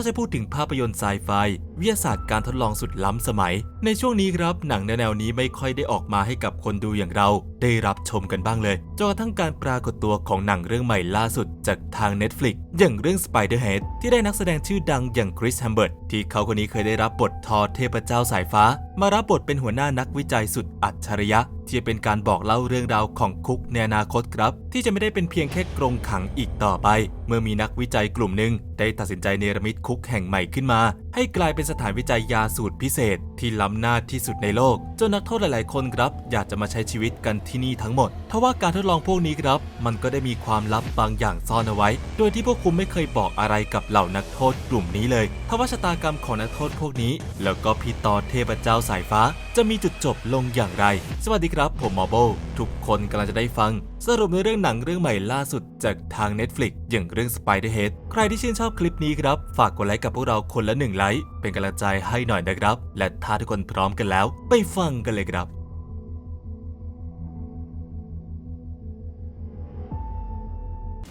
ถ้าจะพูดถึงภาพยนตร์ไซไฟวิทยาศาสตร์การทดลองสุดล้ำสมัย ในช่วงนี้ครับหนังแนวนี้ไม่ค่อยได้ออกมาให้กับคนดูอย่างเรา ได้รับชมกันบ้างเลยจนกระทั่งการปรากฏตัวของหนังเรื่องใหม่ล่าสุดจากทาง Netflix อย่างเรื่อง Spider-Head ที่ได้นักแสดงชื่อดังอย่างคริสแฮมเบิร์ตที่เขาคนนี้เคยได้รับบททอเทพเจ้าสายฟ้า มารับบทเป็นหัวหน้านักวิจัยสุดอัจฉริยะที่จะเป็นการบอกเล่าเรื่องราวของคุกในอนาคตครับ ที่จะไม่ได้เป็นเพียงแค่กรงขังอีกต่อไป เมื่อมีนักวิจัยกลุ่มหนึ่งได้ตัดสินใจเนรมิตคุกแห่งใหม่ขึ้นมา ให้กลายเป็นสถานวิจัยยาสูตรพิเศษ ที่ล้ำหน้าที่สุดในโลก จนนักโทษหลาย ๆ คนครับ อยากจะมาใช้ชีวิตกันที่นี่ทั้งหมดทว่าการทดลองพวกนี้ครับ มันก็ได้มีความลับบางอย่างซ่อนเอาไว้ โดยที่พวกคุณไม่เคยบอกอะไรกับเหล่านักโทษกลุ่มนี้เลยทว่าชะตากรรมของนักโทษพวกนี้ แล้วก็พี่ตอเทพเจ้าสายฟ้า จะมีจุดจบลงอย่างไร สวัสดีครับ ผมมอโบทุกคนกำลังจะได้ฟัง สรุปในเรื่องหนังเรื่องใหม่ล่าสุดจากทาง Netflix อย่างเรื่อง Spider-Head ใครที่ชื่นชอบคลิปนี้ครับ ฝากกดไลค์กับพวกเราคนละหนึ่งไลค์ เป็นกำลังใจให้หน่อยนะครับ และถ้าทุกคนพร้อมกันแล้ว ไปฟังกันเลยครับ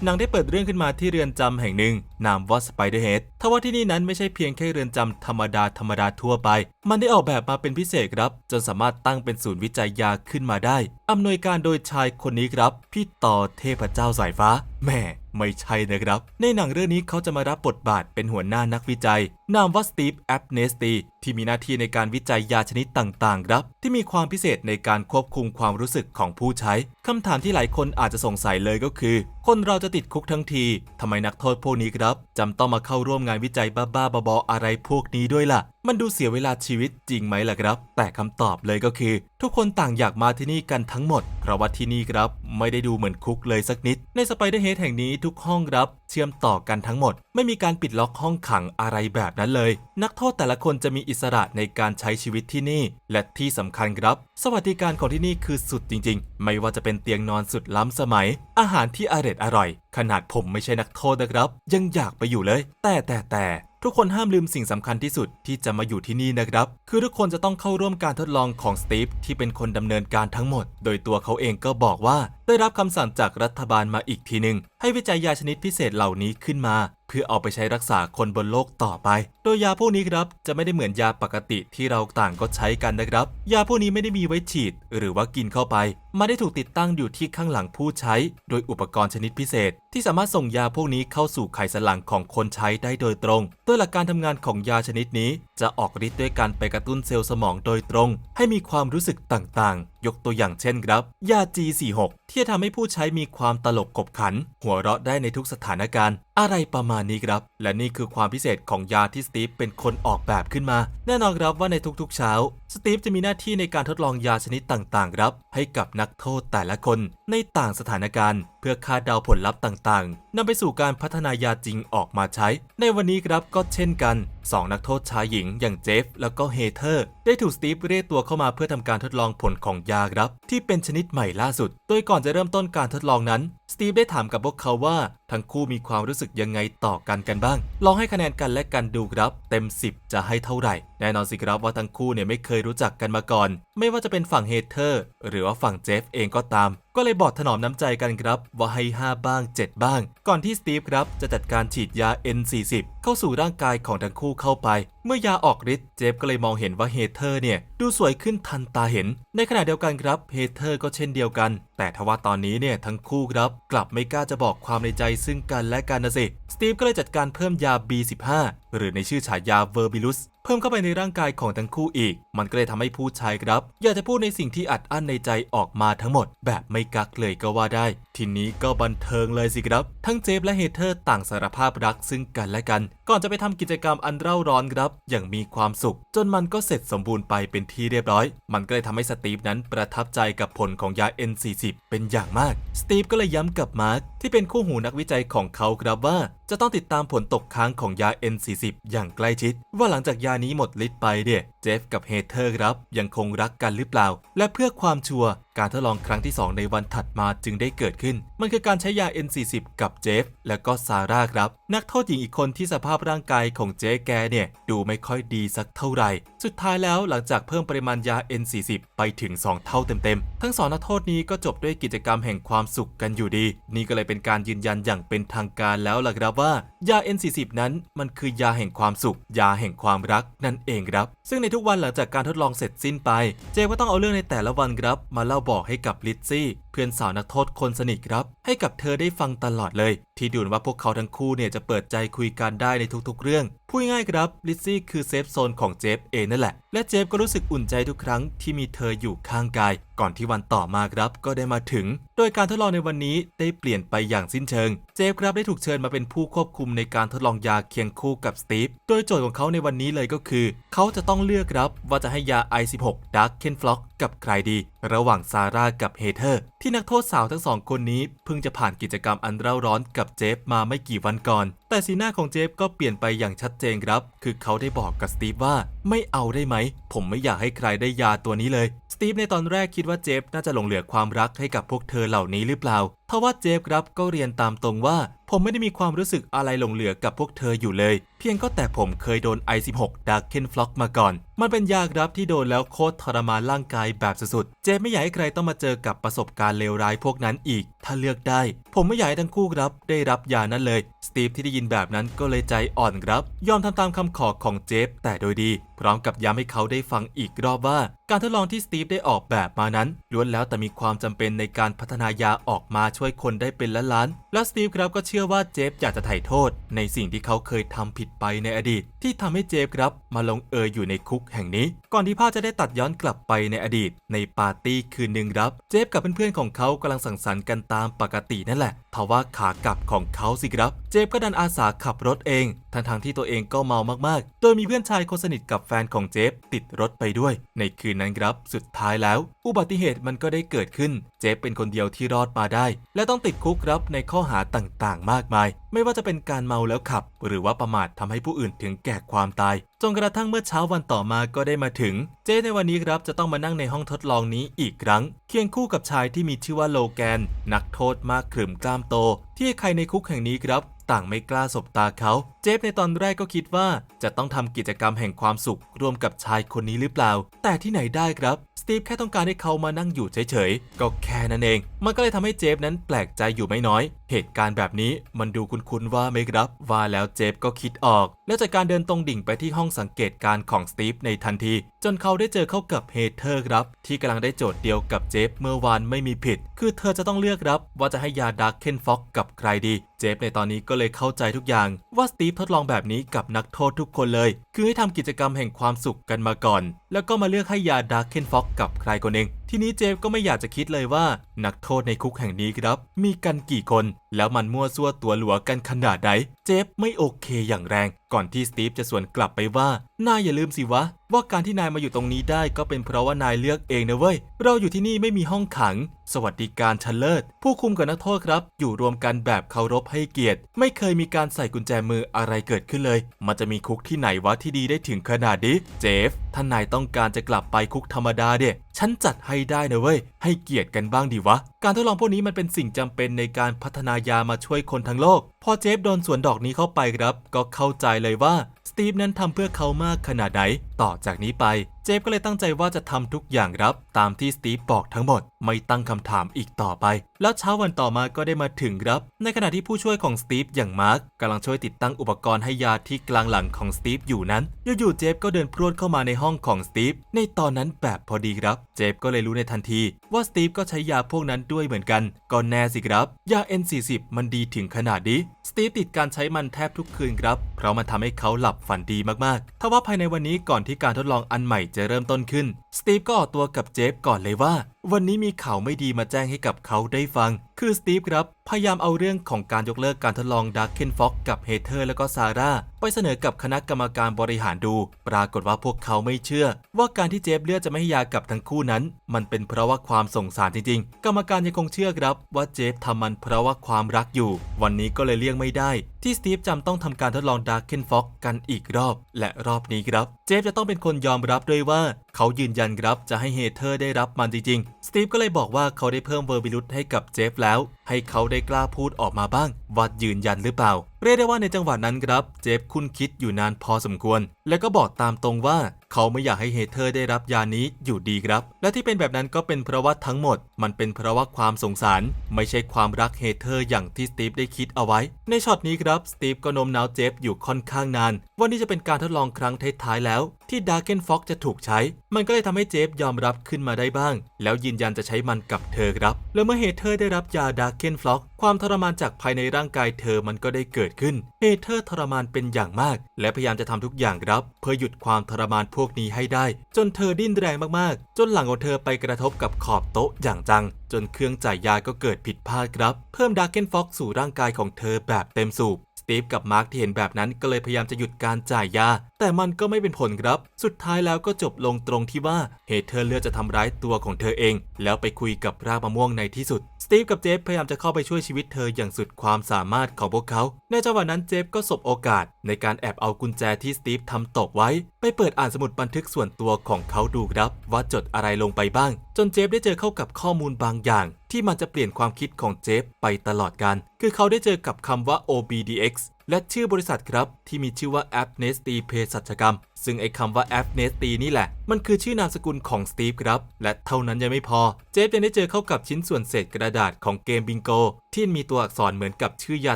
หนังได้เปิดเรื่องขึ้นมาที่เรือนจำแห่งหนึ่ง นามว่า Spider-Head ทว่าที่นี่นั้นไม่ใช่เพียงแค่เรือนจำธรรมดาธรรมดาทั่วไป มันได้ออกแบบมาเป็นพิเศษครับ จนสามารถตั้งเป็นศูนย์วิจัยยาขึ้นมาได้ อำนวยการโดยชายคนนี้ครับ พี่ต่อเทพเจ้าสายฟ้าแหม่ไม่ใช่นะครับ ในหนังเรื่องนี้เขาจะมารับบทบาทเป็นหัวหน้านักวิจัย นามว่าสตีฟแอปเนสตีที่มีหน้าที่ในการวิจัยยาชนิดต่างๆ ครับ ที่มีความพิเศษในการควบคุมความรู้สึกของผู้ใช้คำถามที่หลายคนอาจจะสงสัยเลยก็คือ คนเราจะติดคุกทั้งทีทำไมนักโทษพวกนี้ครับจำต้องมาเข้าร่วมงานวิจัยบ้าๆบอๆอะไรพวกนี้ด้วยล่ะ มันดูเสียเวลาชีวิตจริงไหมล่ะครับ แต่คำตอบเลยก็คือทุกคนต่างอยากมาที่นี่กันทั้งหมด เพราะว่าที่นี่ครับ ไม่ได้ดูเหมือนคุกเลยสักนิด ในสไปเดอร์เฮดแห่งนี้ทุกห้องครับ เชื่อมต่อกันทั้งหมด ไม่มีการปิดล็อกห้องขังอะไรแบบนั้นเลย นักโทษแต่ละคนจะมีอิสระในการใช้ชีวิตที่นี่ และที่สำคัญครับ สวัสดิการของที่นี่คือสุดจริง ๆ ไม่ว่าจะเป็นเตียงนอนสุดล้ำสมัย อาหารที่อร่อยอร่อย ขนาดผมไม่ใช่นักโทษนะครับ ยังอยากไปอยู่เลย แต่แต่แต่ ทุกคนห้ามลืมสิ่งสำคัญที่สุดที่จะมาอยู่ที่นี่นะครับ คือทุกคนจะต้องเข้าร่วมการทดลองของสตีฟที่เป็นคนดำเนินการทั้งหมด โดยตัวเขาเองก็บอกว่า ได้รับคำสั่งจากรัฐบาลมาอีกทีหนึ่งให้วิจัยยาชนิดพิเศษเหล่านี้ขึ้นมา เพื่อเอาไปใช้รักษาคนบนโลกต่อไป โดยยาพวกนี้ครับจะไม่ได้เหมือนยาปกติที่เราต่างก็ใช้กันนะครับ ยาพวกนี้ไม่ได้มีไว้ฉีด หรือว่ากินเข้าไป มาได้ถูกติดตั้งอยู่ที่ข้างหลังผู้ใช้ โดยอุปกรณ์ชนิดพิเศษ ที่สามารถส่งยาพวกนี้เข้าสู่ไขสันหลังของคนใช้ได้โดยตรงโดยหลักการทำงานของยาชนิดนี้ จะออกฤทธิ์ด้วยการไปกระตุ้นเซลล์สมองโดยตรง ให้มีความรู้สึกต่างๆ ยกตัวอย่างเช่นครับ ยา G46 ที่จะทำให้ผู้ใช้มีความตลกขบขัน หัวเราะได้ในทุกสถานการณ์ อะไรประมาณนี้ครับ และนี่คือความพิเศษของยาที่สตีฟเป็นคนออกแบบขึ้นมา แน่นอนครับว่าในทุกๆเช้า สตีฟจะมีหน้าที่ในการทดลองยาชนิดต่างๆ ครับ ให้กับนักโทษแต่ละคนในต่างสถานการณ์ พื่อคาดเดาผลลัพธ์ต่างๆนำไปสู่การพัฒนายาจริงออกมาใช้ ในวันนี้ครับก็เช่นกัน 2 นักโทษชายหญิงอย่างเจฟแล้วก็เฮเธอร์ ได้ถูกสตีฟเรียกตัวเข้ามาเพื่อทำการทดลองผลของยาครับ ที่เป็นชนิดใหม่ล่าสุด โดยก่อนจะเริ่มต้นการทดลองนั้น สตีฟได้ถามกับพวกเขาว่า ทั้งคู่มีความรู้สึกยังไงต่อกันกันบ้าง ลองให้คะแนนกันและกันดูครับ เต็ม 10 จะให้เท่าไหร่ แน่นอนสิครับว่าทั้งคู่เนี่ยไม่เคยรู้จักกันมาก่อน ไม่ว่าจะเป็นฝั่งเฮเธอร์หรือว่าฝั่งเจฟเองก็ตามก็เลยบอกถนอมน้ำใจกันครับ ว่าให้ 5 บ้าง 7 บ้าง ก่อนที่สตีฟครับจะจัดการฉีดยา N40 เข้าสู่ร่างกายของทั้งคู่เข้าไป เมื่อยาออกฤทธิ์เจฟก็เลยมองเห็นว่าเฮเธอร์เนี่ยดูสวยขึ้นทันตาเห็น ในขณะเดียวกันครับเฮเธอร์ก็เช่นเดียวกัน แต่ทว่าตอนนี้เนี่ยทั้งคู่ครับ กลับไม่กล้าจะบอกความในใจซึ่งกันและกันนะสิสตีฟก็เลยจัดการเพิ่มยา B15 หรือในชื่อฉายาเวอร์บิลุส พิ่มเข้าไปในร่างกายของทั้งคู่อีก มันก็เลยทำให้ผู้ชายครับ อยากจะพูดในสิ่งที่อัดอั้นในใจออกมาทั้งหมด แบบไม่กักเลยก็ว่าได้ ทีนี้ก็บันเทิงเลยสิครับ ทั้งเจฟและเฮเธอร์ต่างสารภาพรักซึ่งกันและกัน ก่อนจะไปทำกิจกรรมอันเร่าร้อนครับ อย่างมีความสุข จนมันก็เสร็จสมบูรณ์ไปเป็นที่เรียบร้อย มันก็เลยทำให้สตีฟนั้นประทับใจกับผลของยา N40 เป็นอย่างมาก สตีฟก็เลยย้ำกับมาร์คที่เป็นคู่หูนักวิจัยของเขาครับว่า จะต้องติดตามผลตกค้างของยา N40 อย่างใกล้ชิด ว่าหลังจากยานี้หมดฤทธิ์ไปเนี่ยเจฟกับเฮเธอร์ครับยังคงรักกันหรือเปล่า และเพื่อความชัวร์ การทดลองครั้งที่ 2 ในวันถัดมาจึงได้เกิดขึ้น มันคือการใช้ยา N40 กับเจฟ และก็ซาร่าครับ นักโทษหญิงอีกคนที่สภาพร่างกายของเจ๊แกเนี่ย ดูไม่ค่อยดีสักเท่าไหร่ สุดท้ายแล้วหลังจากเพิ่มปริมาณยา N40 ไปถึง 2 เท่าเต็มๆ ทั้งสองนักโทษนี้ก็จบด้วยกิจกรรมแห่งความสุขกันอยู่ดี นี่ก็เลยเป็นการยืนยันอย่างเป็นทางการแล้วล่ะครับว่ายา N40 นั้นมันคือยาแห่งความสุข ยาแห่งความรักนั่นเองครับ ซึ่งในทุกวันหลังจากการทดลองเสร็จสิ้นไป เจก็ต้องเอาเรื่องในแต่ละวันครับมาเล่าบอกให้กับลิซซี่เพื่อนสาวนักโทษคนสนิทครับ ให้กับเธอได้ฟังตลอดเลย ที่ดูนว่าพวกเขาทั้งคู่เนี่ยจะเปิดใจคุยกันได้ในทุกๆเรื่องพูดง่ายครับลิซซี่คือเซฟโซนของเจฟเองนั่นแหละ และเจฟก็รู้สึกอุ่นใจทุกครั้งที่มีเธออยู่ข้างกาย ก่อนที่วันต่อมาครับก็ได้มาถึง โดยการทดลองในวันนี้ได้เปลี่ยนไปอย่างสิ้นเชิง เจฟครับได้ถูกเชิญมาเป็นผู้ควบคุมในการทดลองยาเคียงคู่กับสตีฟ โดยโจทย์ของเขาในวันนี้เลยก็คือ เขาจะต้องเลือกครับว่าจะให้ยา I16 Dark Ken Flock กับใครดี ระหว่างซาร่ากับเฮเธอร์ ที่นักโทษสาวทั้งสองคนนี้เพิ่งจะผ่านกิจกรรมอันเร่าร้อนกับเจฟมาไม่กี่วันก่อน แต่สีหน้าของเจฟก็เปลี่ยนไปอย่างชัดเจนครับ คือเขาได้บอกกับสตีฟว่า ไม่เอาได้ไหม ผมไม่อยากให้ใครได้ยาตัวนี้เลย สตีฟในตอนแรกคิดว่าเจฟน่าจะหลงเหลือความรักให้กับพวกเธอเหล่านี้หรือเปล่า ทว่าเจฟครับก็เรียนตามตรงว่า ผมไม่ได้มีความรู้สึกอะไรหลงเหลือกับพวกเธออยู่เลย เพียงก็แต่ผมเคยโดน I16 Dark Ken Flock มาก่อน มันเป็นยาครับที่โดนแล้วโคตรทรมานร่างกายแบบสุดๆ เจฟไม่อยากให้ใครต้องมาเจอกับประสบการณ์เลวร้ายพวกนั้นอีก ถ้าเลือกได้ ผมไม่อยากให้ทั้งคู่ครับ ได้รับยานั้นเลย สตีฟที่ได้ยินแบบนั้นก็เลยใจอ่อนครับ ยอมทำตามคำขอของเจฟแต่โดยดี พร้อมกับย้ำให้เขาได้ฟังอีกรอบว่า การทดลองที่สตีฟได้ออกแบบมานั้นล้วนแล้วแต่มีความจำเป็นในการพัฒนายาออกมาช่วยคนได้เป็นล้านๆและสตีฟครับก็เชื่อว่าเจฟอยากจะไถ่โทษ ในสิ่งที่เขาเคยทำผิดไปในอดีตที่ทำให้เจฟครับมาลงเอยอยู่ในคุกแห่งนี้ ก่อนที่ภาพจะได้ตัดย้อนกลับไปในอดีต ในปาร์ตี้คืนหนึ่งครับ เจฟกับเพื่อนๆของเขากำลังสังสรรค์กันตามปกตินั่นแหละทว่าขากลับของเขาสิครับ เจฟก็ดันอาสาขับรถเองทั้งๆที่ตัวเองก็เมามากๆ โดยมีเพื่อนชายคนสนิทกับแฟนของเจฟติดรถไปด้วย ในคืนนั้นครับ สุดท้ายแล้ว อุบัติเหตุมันก็ได้เกิดขึ้น เจฟเป็นคนเดียวที่รอดมาได้ และต้องติดคุกครับในข้อหาต่างๆ มากมาย ไม่ว่าจะเป็นการเมาแล้วขับ หรือว่าประมาททำให้ผู้อื่นถึงแก่ความตาย จนกระทั่งเมื่อเช้าวันต่อมาก็ได้มาถึง เจในวันนี้ครับจะต้องมานั่งในห้องทดลองนี้อีกครั้ง เคียงคู่กับชายที่มีชื่อว่าโลแกน นักโทษมากขรึมกล้ามโต ที่ใครในคุกแห่งนี้ครับ ต่างไม่กล้าสบตาเขา จฟในตอนแรกก็คิดว่าจะต้องทำกิจกรรมแห่งความสุขร่วมกับชายคนนี้หรือเปล่า แต่ที่ไหนได้ครับ สตีฟแค่ต้องการให้เขามานั่งอยู่เฉยๆ ก็แค่นั้นเอง มันก็เลยทำให้เจฟนั้นแปลกใจอยู่ไม่น้อย เหตุการณ์แบบนี้มันดูคุ้นๆว่าไหมครับ ว่าแล้วเจฟก็คิดออก แล้วจากการเดินตรงดิ่งไปที่ห้องสังเกตการของสตีฟในทันที จนเขาได้เจอเข้ากับเฮเธอร์ครับ ที่กำลังได้โจทย์เดียวกับเจฟเมื่อวานไม่มีผิด คือเธอจะต้องเลือกรับ ว่าจะให้ยาดาร์กเคนฟ็อกกับใครดี เจฟในตอนนี้ก็เลยเข้าใจทุกอย่างว่าสตีฟทดลองแบบนี้กับนักโทษทุกคนเลย คือให้ทำกิจกรรมแห่งความสุขกันมาก่อน แล้วก็มาเลือกให้ยาดาร์เคนฟ็อกกับใครคนหนึ่งทีนี้เจฟก็ไม่อยากจะคิดเลยว่า นักโทษในคุกแห่งนี้ครับ มีกันกี่คน แล้วมันมั่วซั่วตัวหลัวกันขนาดไหนเจฟไม่โอเคอย่างแรง ก่อนที่สตีฟจะสวนกลับไปว่านายอย่าลืมสิวะ ว่าการที่นายมาอยู่ตรงนี้ได้ก็เป็นเพราะว่านายเลือกเองนะเว้ย เราอยู่ที่นี่ไม่มีห้องขัง สวัสดิการชั้นเลิศ ผู้คุมกับนักโทษครับ อยู่รวมกันแบบเคารพให้เกียรติ ไม่เคยมีการใส่กุญแจมืออะไรเกิดขึ้นเลย มันจะมีคุกที่ไหนวะที่ดีได้ถึงขนาดนี้เจฟ ท่านายต้องการจะกลับไปคุกธรรมดาเด็ฉันจัดให้ได้นะเว้ย ให้เกียรติกันบ้างดีวะการทดลองพวกนี้มันเป็นสิ่งจำเป็นในการพัฒนายามาช่วยคนทั้งโลก พอเจฟโดนสวนดอกนี้เข้าไปครับ ก็เข้าใจเลยว่าสตีฟนั้นทำเพื่อเขามากขนาดไหน ต่อจากนี้ไป เจฟก็เลยตั้งใจว่าจะทำทุกอย่างครับ ตามที่สตีฟบอกทั้งหมด ไม่ตั้งคำถามอีกต่อไป แล้วเช้าวันต่อมาก็ได้มาถึงครับ ในขณะที่ผู้ช่วยของสตีฟอย่างมาร์กกำลังช่วยติดตั้งอุปกรณ์ให้ยาที่กลางหลังของสตีฟอยู่นั้นอยู่ๆเจฟก็เดินพรวดเข้ามาในห้องของสตีฟในตอนนั้นแบบพอดีครับ เจฟก็เลยรู้ในทันทีว่าสตีฟก็ใช้ยาพวกนั้นด้วยเหมือนกัน ก็แน่สิครับ ยา N40 มันดีถึงขนาดนี้ สตีฟติดการใช้มันแทบทุกคืนครับ เพราะมันทำให้เขาหลับฝันดีมากๆทว่าภายในวันนี้ก่อนที่การทดลองอันใหม่จะเริ่มต้นขึ้น สตีฟก็ออกตัวกับเจฟก่อนเลยว่า วันนี้มีข่าวไม่ดีมาแจ้งให้กับเขาได้ฟัง คือสตีฟครับ พยายามเอาเรื่องของการยกเลิกการทดลองดักเคนฟ็อกกับเฮเธอร์และก็ซาร่าไปเสนอกับคณะกรรมการบริหารดู ปรากฏว่าพวกเขาไม่เชื่อ ว่าการที่เจฟเลือกจะไม่ให้ยากับทั้งคู่นั้น มันเป็นเพราะว่าความสงสารจริง ๆ กรรมการยังคงเชื่อครับ ว่าเจฟทำมันเพราะว่าความรักอยู่ วันนี้ก็เลยเลี่ยงไม่ได้ ที่สตีฟจำต้องทำการทดลองดักเคนฟ็อกกันอีกรอบ และรอบนี้ครับ เจฟจะต้องเป็นคนยอมรับด้วยว่า เขายืนยันครับจะให้เฮเธอร์ได้รับมันจริงๆ สตีฟก็เลยบอกว่าเขาได้เพิ่มเวอร์บิลุตให้กับเจฟแล้ว ให้เขาได้กล้าพูดออกมาบ้างว่ายืนยันหรือเปล่า เรียกได้ว่าในจังหวะนั้นครับ เจฟคุ้นคิดอยู่นานพอสมควร และก็บอกตามตรงว่า เขาไม่อยากให้เฮเธอร์ได้รับยานี้อยู่ดีครับ และที่เป็นแบบนั้นก็เป็นเพราะว่าทั้งหมด มันเป็นเพราะว่าความสงสาร ไม่ใช่ความรักเฮเธอร์อย่างที่สตีฟได้คิดเอาไว้ ในช็อตนี้ครับสตีฟก็โน้มน้าวเจฟอยู่ค่อนข้างนานว่านี่จะเป็นการทดลองครั้งท้ายๆแล้ว ที่ดาร์เกนฟ็อกจะถูกใช้ มันก็เลยทำให้เจฟยอมรับขึ้นมาได้บ้าง แล้วยืนยันจะใช้มันกับเธอครับ แล้วเมื่อเฮเธอร์ได้รับยาดาร์เกนฟล็อกความทรมานจากภายในร่างกายเธอมันก็ได้เกิดขึ้นเฮเธอร์ทรมานเป็นอย่างมาก และพยายามจะทำทุกอย่างรับ เพื่อหยุดความทรมานพวกนี้ให้ได้ จนเธอดิ้นแรงมากๆ จนหลังของเธอไปกระทบกับขอบโต๊ะอย่างจัง จนเครื่องจ่ายยาก็เกิดผิดพลาดครับ เพิ่มดาร์เกนฟ็อกสู่ร่างกายของเธอแบบเต็มสูบสตีฟกับมาร์คที่เห็นแบบนั้นก็เลยพยายามจะหยุดการจ่ายยาแต่มันก็ไม่เป็นผลครับ สุดท้ายแล้วก็จบลงตรงที่ว่าเฮเธอเลือกจะทำร้ายตัวของเธอเอง แล้วไปคุยกับรากมะม่วงในที่สุด สตีฟกับเจฟพยายามจะเข้าไปช่วยชีวิตเธออย่างสุดความสามารถของพวกเขา ในจังหวะนั้นเจฟก็สบโอกาส ในการแอบเอากุญแจที่สตีฟทำตกไว้ ไปเปิดอ่านสมุดบันทึกส่วนตัวของเขาดูครับ ว่าจดอะไรลงไปบ้าง จนเจฟได้เจอเข้ากับข้อมูลบางอย่าง ที่มันจะเปลี่ยนความคิดของเจฟไปตลอดการคือเขาได้เจอกับคำว่า OBDX และชื่อบริษัทครับที่มีชื่อว่า a p n e s t y เภสัชกรรมซึ่งไอ้คำว่า a p n e s t y นี่แหละ มันคือชื่อนามสกุลของสตีฟครับ และเท่านั้นยังไม่พอ เจฟยังได้เจอเข้ากับชิ้นส่วนเศษกระดาษของเกมบิงโก ที่มีตัวอักษรเหมือนกับชื่อยา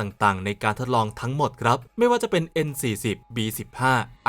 ต่างๆ ในการทดลองทั้งหมดครับ ไม่ว่าจะเป็น N40 B15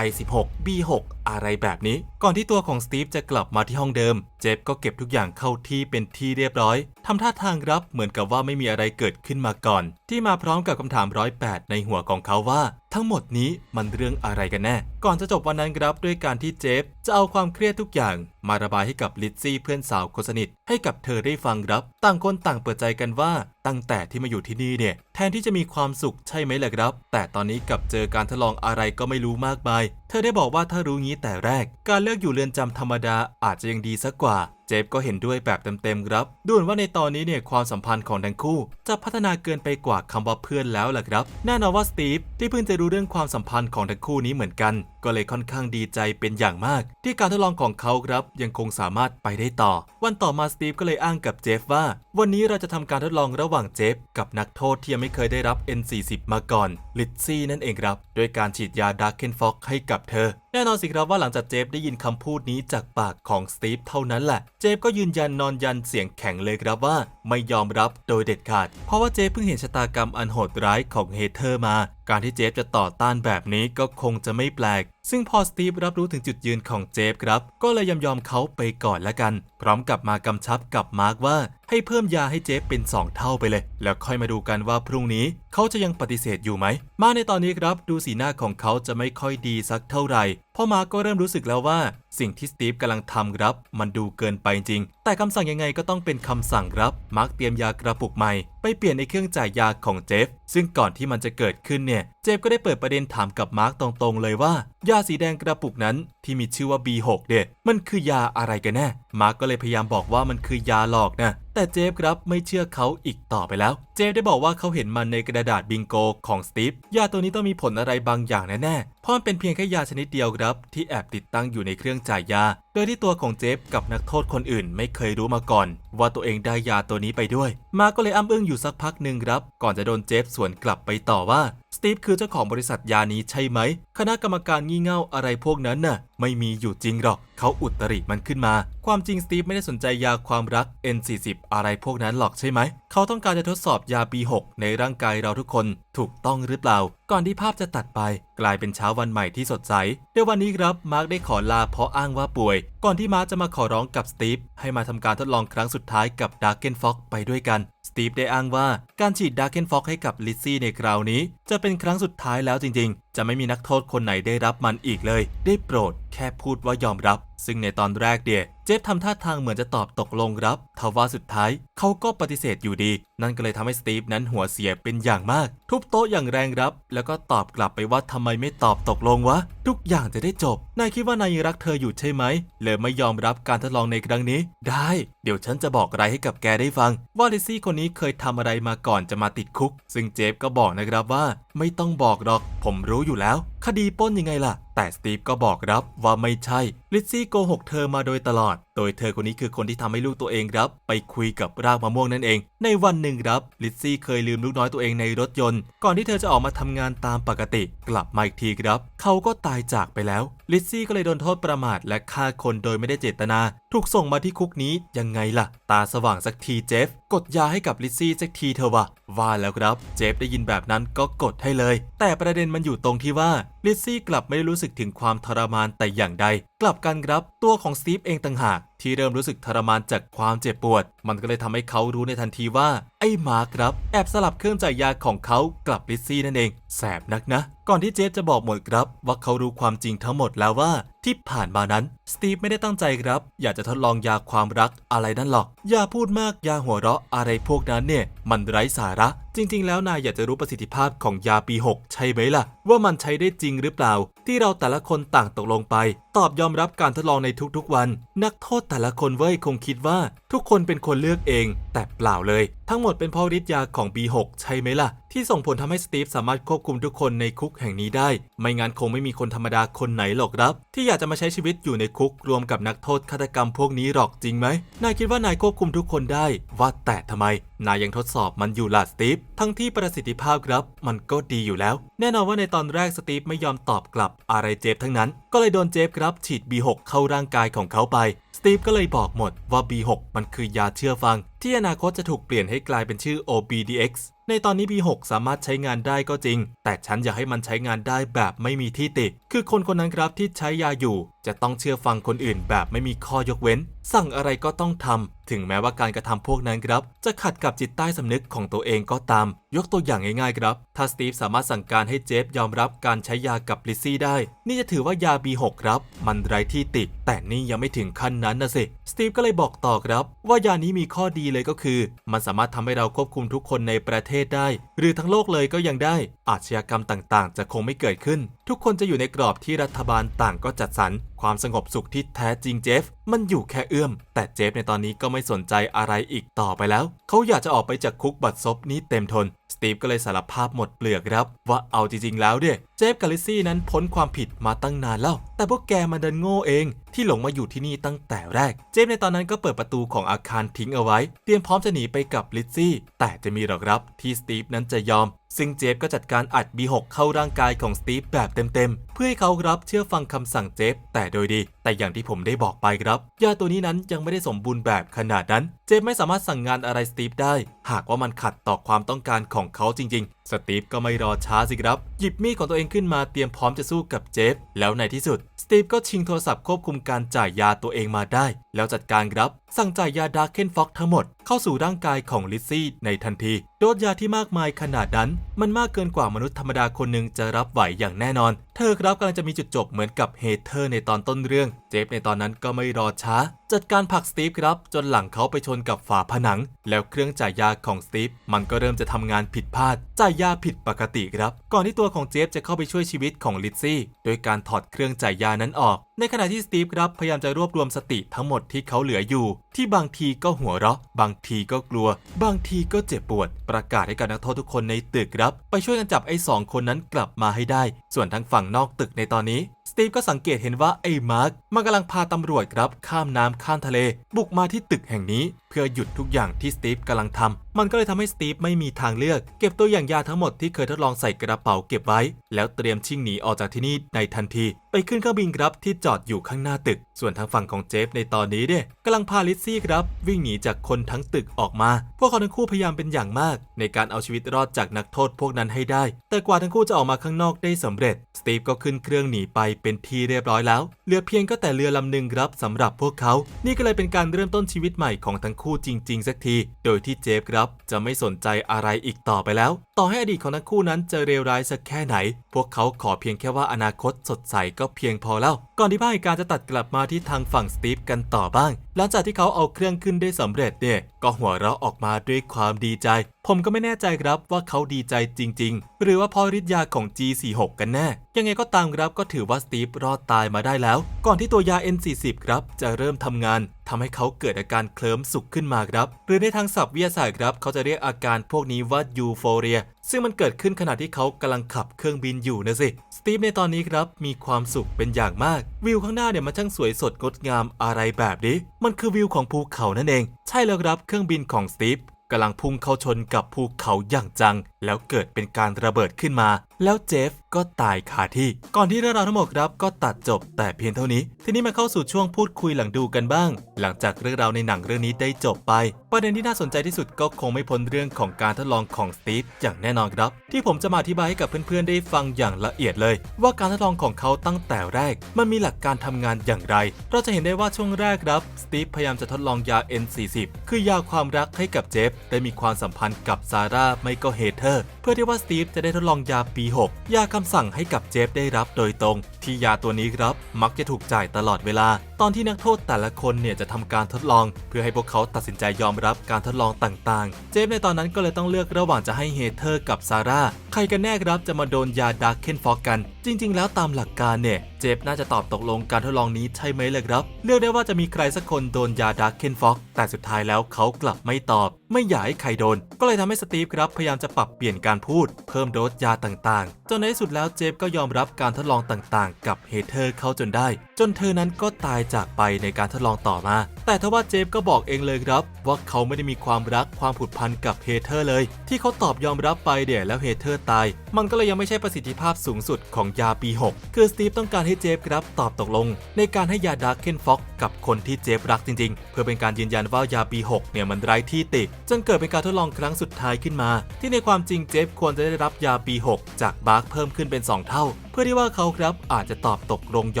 I16 B6 อะไรแบบนี้ ก่อนที่ตัวของสตีฟจะกลับมาที่ห้องเดิม เจฟก็เก็บทุกอย่างเข้าที่เป็นที่เรียบร้อยทำท่าทางรับเหมือนกับว่าไม่มีอะไรเกิดขึ้นมาก่อน ที่มาพร้อมกับคำถามร้อยแปดในหัวของเขาว่า ทั้งหมดนี้มันเรื่องอะไรกันแน่ ก่อนจะจบวันนั้นครับด้วยการที่เจฟจะเอาความเครียดทุกอย่าง มาระบายให้กับลิซซี่เพื่อนสาวคนสนิทให้กับเธอได้ฟังครับ ต่างคนต่างเปิดใจกันว่าตั้งแต่ที่มาอยู่ที่นี่เนี่ย แทนที่จะมีความสุขใช่ไหมล่ะครับ แต่ตอนนี้กลับเจอการทดลองอะไรก็ไม่รู้มากมาย เธอได้บอกว่าถ้ารู้งี้แต่แรก การเลือกอยู่เรือนจำธรรมดาอาจจะยังดีสักกว่าเจฟก็เห็นด้วยแบบเต็มๆครับดูเหมือนว่าในตอนนี้เนี่ยความสัมพันธ์ของทั้งคู่ จะพัฒนาเกินไปกว่าคำว่าเพื่อนแล้วล่ะครับ แน่นอนว่าสตีฟที่เพิ่งจะรู้เรื่องความสัมพันธ์ของทั้งคู่นี้เหมือนกัน ก็เลยค่อนข้างดีใจเป็นอย่างมาก ที่การทดลองของเขาครับยังคงสามารถไปได้ต่อ วันต่อมาสตีฟก็เลยอ้างกับเจฟว่า วันนี้เราจะทำการทดลองระหว่างเจฟกับนักโทษที่ยังไม่เคยได้รับ N40 มาก่อนลิซซี่นั่นเองครับโดยการฉีดยาดาร์เคนฟ็อกให้กับเธอ แน่นอนสิครับว่าหลังจากเจฟได้ยินคำพูดนี้จากปากของสตีฟเท่านั้นแหละเจฟก็ยืนยันนอนยันเสียงแข็งเลยครับว่า ไม่ยอมรับโดยเด็ดขาด เพราะว่าเจฟเพิ่งเห็นชะตากรรมอันโหดร้ายของเฮเธอร์มา การที่เจฟจะต่อต้านแบบนี้ก็คงจะไม่แปลก ซึ่งพอสตีฟรับรู้ถึงจุดยืนของเจฟครับ ก็เลยยอมยอมเขาไปก่อนละกัน พร้อมกับมากำชับกับมาร์กว่า ให้เพิ่มยาให้เจฟเป็น 2 เท่าไปเลย แล้วค่อยมาดูกันว่าพรุ่งนี้เขาจะยังปฏิเสธอยู่ไหม มาในตอนนี้ครับ ดูสีหน้าของเขาจะไม่ค่อยดีสักเท่าไหร่พ่อมาก็เริ่มรู้สึกแล้วว่า สิ่งที่สตีฟกำลังทำครับ มันดูเกินไปจริง แต่คำสั่งยังไงก็ต้องเป็นคำสั่งครับ มาร์กเตรียมยากระปุกใหม่ ไปเปลี่ยนในเครื่องจ่ายยาของเจฟ ซึ่งก่อนที่มันจะเกิดขึ้นเนี่ย เจฟก็ได้เปิดประเด็นถามกับมาร์กตรงๆ เลยว่า ยาสีแดงกระปุกนั้นที่มีชื่อว่า B6 เนี่ยมันคือยาอะไรกันแน่ มาร์กก็เลยพยายามบอกว่ามันคือยาหลอกนะ แต่เจฟครับไม่เชื่อเขาอีกต่อไปแล้ว เจฟได้บอกว่าเขาเห็นมันในกระดาษบิงโกของสตีฟยาตัวนี้ต้องมีผลอะไรบางอย่างแน่ๆเพราะมันเป็นเพียงแค่ยาชนิดเดียวครับ ที่แอบติดตั้งอยู่ในเครื่องจ่ายยา โดยที่ตัวของเจฟกับนักโทษคนอื่น ไม่เคยรู้มาก่อน ว่าตัวเองได้ยาตัวนี้ไปด้วย มาร์กก็เลยอ้ำอึ้งอยู่สักพักหนึ่งครับ ก่อนจะโดนเจฟสวนกลับไปต่อว่าสตีฟคือเจ้าของบริษัทยานี้ใช่ไหม คณะกรรมการงี่เง่าอะไรพวกนั้นน่ะ ไม่มีอยู่จริงหรอก เขาอุตริมันขึ้นมา ความจริงสตีฟไม่ได้สนใจยาความรัก N40 อะไรพวกนั้นหรอกใช่ไหม เขาต้องการจะทดสอบยา B6 ในร่างกายเราทุกคนถูกต้องหรือเปล่า ก่อนที่ภาพจะตัดไป กลายเป็นเช้าวันใหม่ที่สดใสในวันนี้ครับมาร์กได้ขอลาเพราะอ้างว่าป่วย ก่อนที่มาร์กจะมาขอร้องกับสตีฟให้มาทำการทดลองครั้งสุดท้ายกับดาร์เกนฟ็อกไปด้วยกันสตีฟได้อ้างว่าการฉีดดาร์เกนฟ็อกให้กับลิซซี่ในคราวนี้ จะเป็นครั้งสุดท้ายแล้วจริง จะไม่มีนักโทษคนไหนได้รับมันอีกเลย ได้โปรด แค่พูดว่ายอมรับ ซึ่งในตอนแรกเดียเจฟทำท่าทางเหมือนจะตอบตกลงรับทว่าสุดท้ายเขาก็ปฏิเสธอยู่ดี นั่นก็เลยทำให้สตีฟนั้นหัวเสียเป็นอย่างมาก ทุบโต๊ะอย่างแรงรับ แล้วก็ตอบกลับไปว่าทำไมไม่ตอบตกลงวะ ทุกอย่างจะได้จบ นายคิดว่านายยังรักเธออยู่ใช่ไหมเลยไม่ยอมรับการทดลองในครั้งนี้ ได้ เดี๋ยวฉันจะบอกอะไรให้กับแกได้ฟัง ว่าลิซซี่คนนี้เคยทำอะไรมาก่อนจะมาติดคุก ซึ่งเจฟก็บอกนะครับว่า ไม่ต้องบอกหรอก ผมรู้อยู่แล้ว คดีป้นยังไงล่ะ แต่สตีฟก็บอกรับว่าไม่ใช่ ลิซซี่โกหกเธอมาโดยตลอด โดยเธอคนนี้คือคนที่ทำให้ลูกตัวเองครับ ไปคุยกับรากมะม่วงนั่นเอง ในวันหนึ่งครับ ลิซซี่เคยลืมลูกน้อยตัวเองในรถยนต์ ก่อนที่เธอจะออกมาทำงานตามปกติ กลับมาอีกทีครับ เขาก็ตายจากไปแล้ว ลิซซี่ก็เลยโดนโทษประมาทและฆ่าคนโดยไม่ได้เจตนา ถูกส่งมาที่คุกนี้ยังไงล่ะ ตาสว่างสักทีเจฟ กดยาให้กับลิซซี่สักทีเถอะวะว่าแล้วครับ เจฟได้ยินแบบนั้นก็กดให้เลย แต่ประเด็นมันอยู่ตรงที่ว่า ลิซซี่กลับไม่ได้รู้สึกถึงความทรมานแต่อย่างใด กลับกันครับ ตัวของสตีฟเองต่างหาก ที่เริ่มรู้สึกทรมานจากความเจ็บปวด มันก็เลยทำให้เขารู้ในทันทีว่า ไอ้มาร์คครับ แอบสลับเครื่องจ่ายยาของเขากลับลิซซี่นั่นเอง แสบนักนะ ก่อนที่เจฟจะบอกหมดครับ ว่าเขารู้ความจริงทั้งหมดแล้วว่า ที่ผ่านมานั้นสตีฟไม่ได้ตั้งใจครับ อยากจะทดลองยาความรักอะไรนั่นหรอก อย่าพูดมากยาหัวเราะอะไรพวกนั้นเนี่ย มันไร้สาระ จริง ๆ แล้วนายอยากจะรู้ประสิทธิภาพของยาปี 6 ใช่ไหมล่ะ ว่ามันใช้ได้จริงหรือเปล่า ที่เราแต่ละคนต่างตกลงไป ตอบยอมรับการทดลองในทุกๆวัน นักโทษแต่ละคนเว้ยคงคิดว่า ทุกคนเป็นคนเลือกเอง แต่เปล่าเลย ทั้งหมดเป็นเพราะฤทธิ์ยาของ B6 ใช่ไหมล่ะ ที่ส่งผลทำให้สตีฟสามารถควบคุมทุกคนในคุกแห่งนี้ได้ ไม่งั้นคงไม่มีคนธรรมดาคนไหนหรอกครับ ที่อยากจะมาใช้ชีวิตอยู่ในคุกรวมกับนักโทษฆาตกรรมพวกนี้หรอกจริงไหมนายคิดว่านายควบคุมทุกคนได้ ว่าแต่ทำไม นายยังทดสอบมันอยู่ล่ะสตีฟทั้งที่ประสิทธิภาพครับ มันก็ดีอยู่แล้ว แน่นอนว่าในตอนแรกสตีฟไม่ยอมตอบกลับอะไรเจฟทั้งนั้น ก็เลยโดนเจฟครับ ฉีด B6 เข้าร่างกายของเขาไปสตีฟก็เลยบอกหมดว่า B6 มันคือยาเชื่อฟัง ที่อนาคตจะถูกเปลี่ยนให้กลายเป็นชื่อ OBDX ในตอนนี้ B6 สามารถใช้งานได้ก็จริง แต่ฉันอยากให้มันใช้งานได้แบบไม่มีที่ติ คือคนคนนั้นครับที่ใช้ยาอยู่ จะต้องเชื่อฟังคนอื่นแบบไม่มีข้อยกเว้น สั่งอะไรก็ต้องทำ ถึงแม้ว่าการกระทำพวกนั้นครับ จะขัดกับจิตใต้สำนึกของตัวเองก็ตาม ยกตัวอย่างง่ายๆครับ ถ้าสตีฟสามารถสั่งการให้เจฟยอมรับการใช้ยากับลิซซี่ได้ นี่จะถือว่ายา B6 ครับ มันไร้ที่ติแต่นี่ยังไม่ถึงขั้นนั้นนะสิ สตีฟก็เลยบอกต่อครับ ว่ายานี้มีข้อดีเลยก็คือ มันสามารถทำให้เราควบคุมทุกคนในประเทศได้ หรือทั้งโลกเลยก็ยังได้ อาชญากรรมต่างๆ จะคงไม่เกิดขึ้น ทุกคนจะอยู่ในกรอบที่รัฐบาลต่างก็จัดสรร ความสงบสุขที่แท้จริงเจฟ มันอยู่แค่เอื้อม แต่เจฟในตอนนี้ก็ไม่สนใจอะไรอีกต่อไปแล้ว เขาอยากจะออกไปจากคุกบัดซบนี้เต็มทน สตีฟก็เลยสารภาพหมดเปลือกครับว่าเอาจริงๆแล้วเนี่ยเจฟกับลิซซี่นั้นพ้นความผิดมาตั้งนานแล้ว แต่พวกแกมันเดินโง่เอง ที่หลงมาอยู่ที่นี่ตั้งแต่แรก เจฟในตอนนั้นก็เปิดประตูของอาคารทิ้งเอาไว้ เตรียมพร้อมจะหนีไปกับลิซซี่แต่จะมีหรอกครับที่สตีฟนั้นจะยอม ซึ่งเจฟก็จัดการอัด B6 เข้าร่างกายของสตีฟแบบเต็มๆ เพื่อให้เขารับเชื่อฟังคำสั่งเจฟแต่โดยดี แต่อย่างที่ผมได้บอกไปครับ ยาตัวนี้นั้นยังไม่ได้สมบูรณ์แบบขนาดนั้น เจฟไม่สามารถสั่งงานอะไรสตีฟได้ หากว่ามันขัดต่อความต้องการของเขาจริงๆ สตีฟก็ไม่รอช้าสิครับ หยิบมีดของตัวเองขึ้นมาเตรียมพร้อมจะสู้กับเจฟแล้วในที่สุด สตีฟก็ชิงโทรศัพท์ควบคุมการจ่ายยาตัวเองมาได้ แล้วจัดการครับ สั่งจ่ายยาดาร์เคนฟ็อกทั้งหมดเข้าสู่ร่างกายของลิซซี่ในทันที โดสยาที่มากมายขนาดนั้น มันมากเกินกว่ามนุษย์ธรรมดาคนหนึ่งจะรับไหวอย่างแน่นอน เธอครับกำลังจะมีจุดจบเหมือนกับเฮเธอร์ในตอนต้นเรื่อง เจฟในตอนนั้นก็ไม่รอช้า จัดการผลักสตีฟครับ จนหลังเขาไปชนกับฝาผนัง แล้วเครื่องจ่ายยาของสตีฟมันก็เริ่มจะทำงานผิดพลาด จ่ายยาผิดปกติครับ ก่อนที่ตัวของเจฟจะเข้าไปช่วยชีวิตของลิซซี่โดยการถอดเครื่องจ่ายยานั้นออก ในขณะที่สตีฟครับพยายามจะรวบรวมสติทั้งหมดที่เขาเหลืออยู่ ที่บางทีก็หัวเราะ บางทีก็กลัว บางทีก็เจ็บปวด ประกาศให้กับนักโทษทุกคนในตึกรับ ไปช่วยกันจับไอ้สองคนนั้นกลับมาให้ได้ ส่วนทางฝั่งนอกตึกในตอนนี้ สตีฟก็สังเกตเห็นว่าไอ้มาร์คมันกำลังพาตำรวจครับข้ามน้ำข้ามทะเล บุกมาที่ตึกแห่งนี้ เพื่อหยุดทุกอย่างที่สตีฟกำลังทำมันก็เลยทำให้สตีฟไม่มีทางเลือก เก็บตัวอย่างยาทั้งหมดที่เคยทดลองใส่กระเป๋าเก็บไว้ แล้วเตรียมชิ่งหนีออกจากที่นี่ในทันที ไปขึ้นเครื่องบินครับที่จอดอยู่ข้างหน้าตึก ส่วนทางฝั่งของเจฟในตอนนี้เนี่ยกำลังพาลิซซี่ครับ วิ่งหนีจากคนทั้งตึกออกมา พวกเขาทั้งคู่พยายามเป็นอย่างมาก ในการเอาชีวิตรอดจากนักโทษพวกนั้นให้ได้ แต่กว่าทั้งคู่จะออกมาข้างนอกได้สำเร็จสตีฟก็ขึ้นเครื่องหนีไปเป็นที่เรียบร้อยแล้ว เหลือเพียงก็แต่เรือลำหนึ่งครับสำหรับพวกเขา นี่ก็เลยเป็นการเริ่มต้นชีวิตใหม่ของทั้งคู่จริง ๆ สักที โดยที่เจฟครับจะไม่สนใจอะไรอีกต่อไปแล้ว ต่อให้อดีตของทั้งคู่นั้นจะเลวร้ายสักแค่ไหน พวกเขาขอเพียงแค่ว่าอนาคตสดใสก็เพียงพอแล้ว ก่อนที่ภาพการจะตัดกลับมาที่ทางฝั่งสตีฟกันต่อบ้าง หลังจากที่เขาเอาเครื่องขึ้นได้สำเร็จเนี่ยก็หัวเราะออกมาด้วยความดีใจ ผมก็ไม่แน่ใจครับว่าเขาดีใจจริง ๆ หรือว่าพอฤทธิ์ยาของ G46 กันแน่ ยังไงก็ตามครับก็ถือว่าสตีฟรอดตายมาได้แล้ว ก่อนที่ตัวยา N40 ครับจะเริ่มทำงาน ทำให้เขาเกิดอาการเคลิ้มสุขขึ้นมาครับ หรือในทางศัพท์วิทยาศาสตร์ครับเขาจะเรียกอาการพวกนี้ว่ายูโฟเรีย ซึ่งมันเกิดขึ้นขณะที่เขากำลังขับเครื่องบินอยู่นะสิสตีฟในตอนนี้ครับมีความสุขเป็นอย่างมาก วิวข้างหน้าเนี่ยมันช่างสวยสดงดงามอะไรแบบนี้ มันคือวิวของภูเขานั่นเอง ใช่แล้วครับเครื่องบินของสตีฟกำลังพุ่งเข้าชนกับภูเขาอย่างจัง แล้วเกิดเป็นการระเบิดขึ้นมา แล้วเจฟก็ตายคาที่ ก่อนที่เรื่องราวทั้งหมดครับก็ตัดจบแต่เพียงเท่านี้ ทีนี้มาเข้าสู่ช่วงพูดคุยหลังดูกันบ้าง หลังจากเรื่องราวในหนังเรื่องนี้ได้จบไป ประเด็นที่น่าสนใจที่สุดก็คงไม่พ้นเรื่องของการทดลองของสตีฟอย่างแน่นอนครับ ที่ผมจะมาอธิบายให้กับเพื่อนๆได้ฟังอย่างละเอียดเลย ว่าการทดลองของเขาตั้งแต่แรก มันมีหลักการทำงานอย่างไร เราจะเห็นได้ว่าช่วงแรกครับสตีฟพยายามจะทดลองยา N40 คือยาความรักให้กับเจฟได้มีความสัมพันธ์กับซาร่าไม่ก็เฮเธอร์เพื่อที่ว่าสตีฟจะได้ทดลองยาปี 6 ยาคำสั่งให้กับเจฟได้รับโดยตรง ที่ยาตัวนี้ครับ มักจะถูกจ่ายตลอดเวลาตอนที่นักโทษแต่ละคนเนี่ยจะทำการทดลอง เพื่อให้พวกเขาตัดสินใจยอมรับการทดลองต่างๆ เจฟในตอนนั้นก็เลยต้องเลือกระหว่างจะให้เฮเธอร์กับซาร่าใครกันแน่ครับจะมาโดนยาดาร์เคนฟอกกัน จริง ๆ แล้วตามหลักการเนี่ย เจฟน่าจะตอบตกลงการทดลองนี้ใช่ไหมเลยครับ เลือกได้ว่าจะมีใครสักคนโดนยาดาร์เคนฟอกแต่สุดท้ายแล้วเขากลับไม่ตอบ ไม่อยากให้ใครโดน ก็เลยทำให้สตีฟครับพยายามจะปรับเปลี่ยนการพูด เพิ่มโดสยาต่างๆ จนในที่สุดแล้วเจฟก็ยอมรับการทดลองต่างๆ กับเฮเธอร์เขาจนได้ จนเธอนั้นก็ตายจากไปในการทดลองต่อมา แต่ทว่าเจฟก็บอกเองเลยครับ ว่าเขาไม่ได้มีความรักความผูกพันกับเฮเธอร์เลย ที่เขาตอบยอมรับไปเดี๋ยวแล้วเฮเธอร์ตาย มันก็เลยยังไม่ใช่ประสิทธิภาพสูงสุดของยาปี 6 คือสตีฟต้องการให้เจฟครับตอบตกลง ในการให้ยาดาร์เคนฟ็อกกับคนที่เจฟรักจริง ๆ เพื่อเป็นการยืนยันว่ายาปี 6 เนี่ยมันไร้ที่ติ จนเกิดเป็นการทดลองครั้งสุดท้ายขึ้นมา ที่ในความจริงเจฟควรจะได้รับยาปี 6 จากบาร์กเพิ่มขึ้นเป็น 2 เท่า เพื่อที่ว่าเขาครับอาจจะตอบตกลงย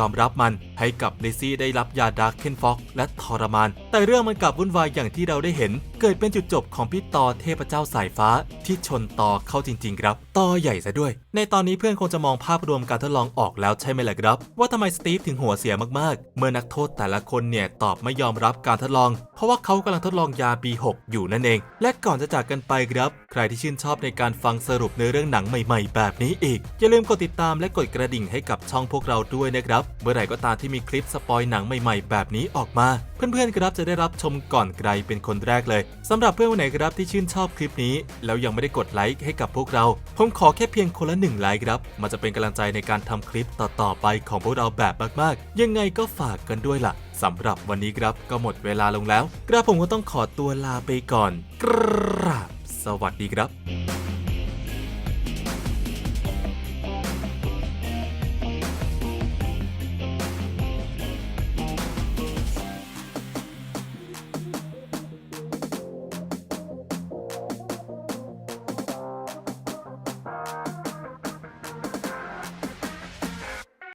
อมรับมันให้กับลิซี่ได้รับยาดาร์เคนฟ็อกและทรมาน แต่เรื่องมันกลับวุ่นวายอย่างที่เราได้เห็น เกิดเป็นจุดจบของพี่ต่อเทพเจ้าสายฟ้าที่ชนต่อเข้าจริง ๆ ครับ ต่อใหญ่ซะด้วย ในตอนนี้เพื่อนคงจะมองภาพรวมการทดลองออกแล้วใช่ไหมล่ะครับ ว่าทำไมสตีฟถึงหัวเสียมากๆ เมื่อนักโทษแต่ละคนเนี่ยตอบไม่ยอมรับการทดลอง เพราะว่าเขากำลังทดลองยาปี6อยู่นั่นเอง และก่อนจะจากกันไปครับ ใครที่ชื่นชอบในการฟังสรุปในอเรื่องหนังใหม่ ๆ แบบนี้อีกอย่าลืมกดติดตามและกดกระดิ่งให้กับช่องพวกเราด้วยนะครับ เมื่อไหร่ก็ตามที่มีคลิปสปอยหนังใหม่ๆ แบบนี้ออกมา เพื่อนๆครับจะได้รับชมก่อนใครเป็นคนแรกเลยสำหรับเพื่อนคนไหนครับที่ชื่นชอบคลิปนี้ แล้วยังไม่ได้กดไลค์ให้กับพวกเรา ผมขอแค่เพียงคนละหนึ่งไลค์ครับ มันจะเป็นกำลังใจในการทำคลิปต่อๆไปของพวกเราแบบมากๆ ยังไงก็ฝากกันด้วยล่ะสำหรับวันนี้ครับก็หมดเวลาลงแล้ว กระผมก็ต้องขอตัวลาไปก่อน กราบสวัสดีครับ